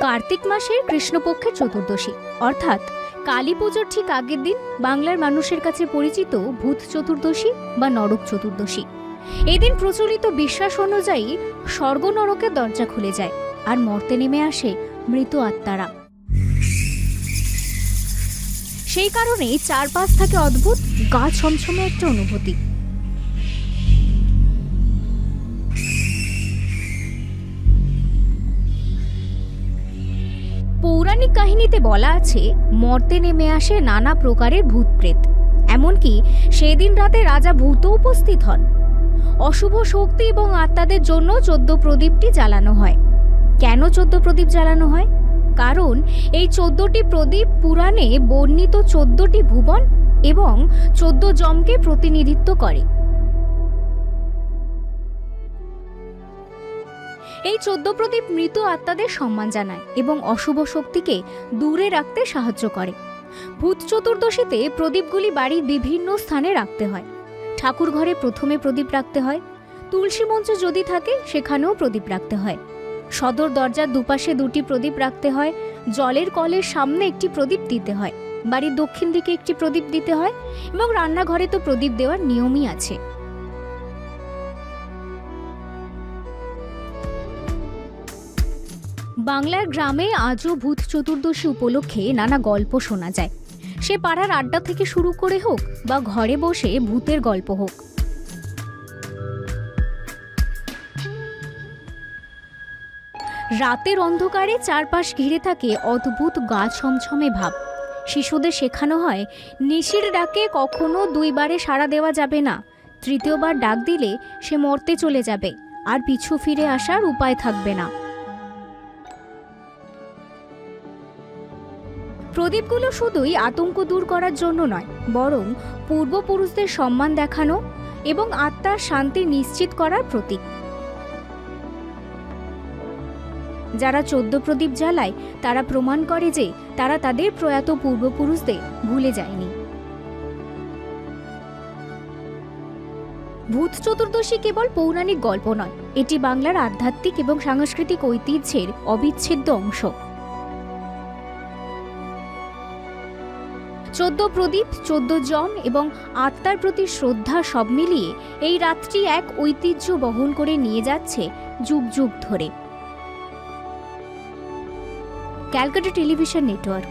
কার্তিক মাসের কৃষ্ণপক্ষের চতুর্দশী। অর্থাৎ কালী পুজোর ঠিক আগের দিন বাংলার মানুষের কাছে পরিচিত ভূত চতুর্দশী বা নরক চতুর্দশী। এদিন প্রচলিত বিশ্বাস অনুযায়ী স্বর্গ নরকের দরজা খুলে যায় আর মর্তে নেমে আসে মৃত আত্মারা। সেই কারণেই চারপাশ থাকে অদ্ভুত, গা ছমছমে একটা অনুভূতি। পৌরাণিক কাহিনীতে বলা আছে, মর্তে নেমে আসে নানা প্রকারের ভূত প্রেত এমনকি সেদিন রাতে রাজা ভূত উপস্থিত হন। অশুভ শক্তি এবং আত্মাদের জন্য চোদ্দ প্রদীপটি জ্বালানো হয়। কেন চোদ্দ প্রদীপ জ্বালানো হয়? কারণ এই চোদ্দটি প্রদীপ পুরাণে বর্ণিত চোদ্দটি ভুবন এবং চোদ্দ জমকে প্রতিনিধিত্ব করে। এই চোদ্দ প্রদীপ মৃত আত্মাদের সম্মান জানায় এবং অশুভ শক্তিকে দূরে রাখতে সাহায্য করে। ভূত চতুর্দশীতে প্রদীপগুলি বাড়ির বিভিন্ন স্থানে রাখতে হয়। ঠাকুর ঘরে প্রথমে প্রদীপ রাখতে হয়। তুলসী মঞ্চ যদি থাকে, সেখানেও প্রদীপ রাখতে হয়। সদর দরজার দুপাশে দুটি প্রদীপ রাখতে হয়। জলের কলের সামনে একটি প্রদীপ দিতে হয়। বাড়ির দক্ষিণ দিকে একটি প্রদীপ দিতে হয় এবং রান্নাঘরে তো প্রদীপ দেওয়ার নিয়মই আছে। বাংলার গ্রামে আজও ভূত চতুর্দশী উপলক্ষে নানা গল্প শোনা যায়। সে পাড়ার আড্ডা থেকে শুরু করে হোক বা ঘরে বসে ভূতের গল্প হোক। রাতের অন্ধকারে চারপাশ ঘিরে থাকে অদ্ভুত গা ছমছমে ভাব। শিশুদের শেখানো হয়, নিশির ডাকে কখনো দুইবারে সাড়া দেওয়া যাবে না। তৃতীয়বার ডাক দিলে সে মরতে চলে যাবে, আর পিছু ফিরে আসার উপায় থাকবে না। প্রদীপগুলো শুধুই আতঙ্ক দূর করার জন্য নয়, বরং পূর্বপুরুষদের সম্মান দেখানো এবং আত্মার শান্তি নিশ্চিত করার প্রতীক। যারা চোদ্দ প্রদীপ জ্বালায়, তারা প্রমাণ করে যে তারা তাদের প্রয়াত পূর্বপুরুষদের ভুলে যায়নি। ভূত চতুর্দশী কেবল পৌরাণিক গল্প নয়, এটি বাংলার আধ্যাত্মিক এবং সাংস্কৃতিক ঐতিহ্যের অবিচ্ছেদ্য অংশ। চোদ্দ প্রদীপ, চোদ্দ জম এবং আত্মার প্রতি শ্রদ্ধা সব মিলিয়ে এই রাত্রি এক ঐতিহ্য বহন করে নিয়ে যাচ্ছে যুগ যুগ ধরে। Calcutta television network.